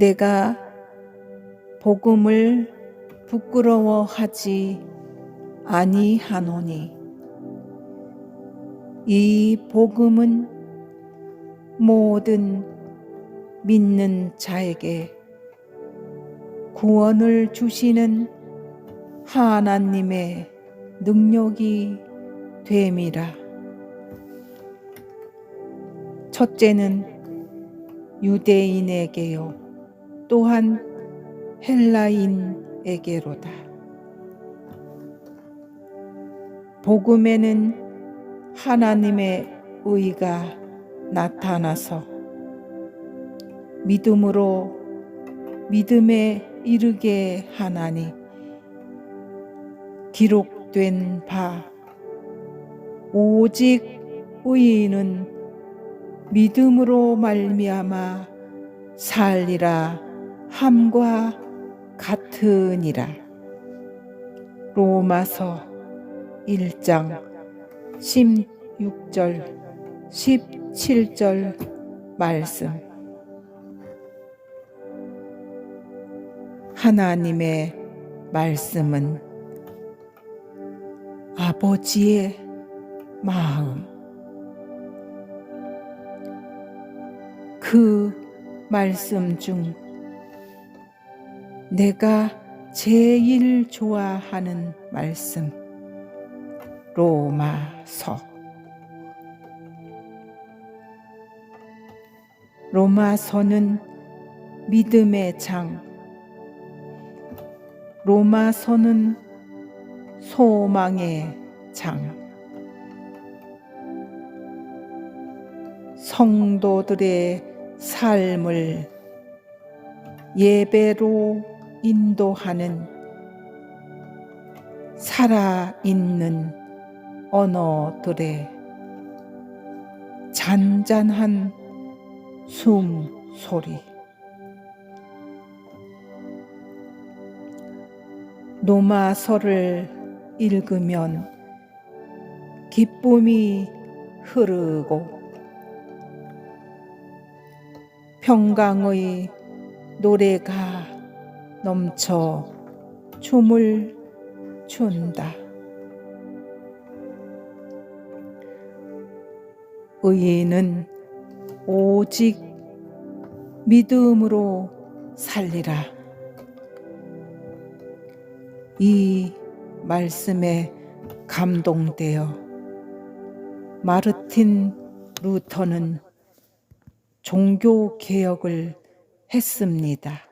내가 복음을 부끄러워하지 아니하노니 이 복음은 모든 믿는 자에게 구원을 주시는 하나님의 능력이 됨이라. 첫째는 유대인에게요. 또한 헬라인에게로다. 복음에는 하나님의 의가 나타나서 믿음으로 믿음에 이르게 하나니 기록된 바 오직 의인은 믿음으로 말미암아 살리라 함과 같으니라. 로마서 1장 16절 17절 말씀 하나님의 말씀은 아버지의 마음 그 말씀 중 내가 제일 좋아하는 말씀. 로마서. 로마서는 믿음의 장. 로마서는 소망의 장. 성도들의 삶을 예배로 인도하는 살아있는 언어들의 잔잔한 숨소리. 노마서를 읽으면 기쁨이 흐르고 평강의 노래가 넘쳐 춤을 춘다. 의인은 오직 믿음으로 살리라. 이 말씀에 감동되어 마르틴 루터는 종교 개혁을 했습니다.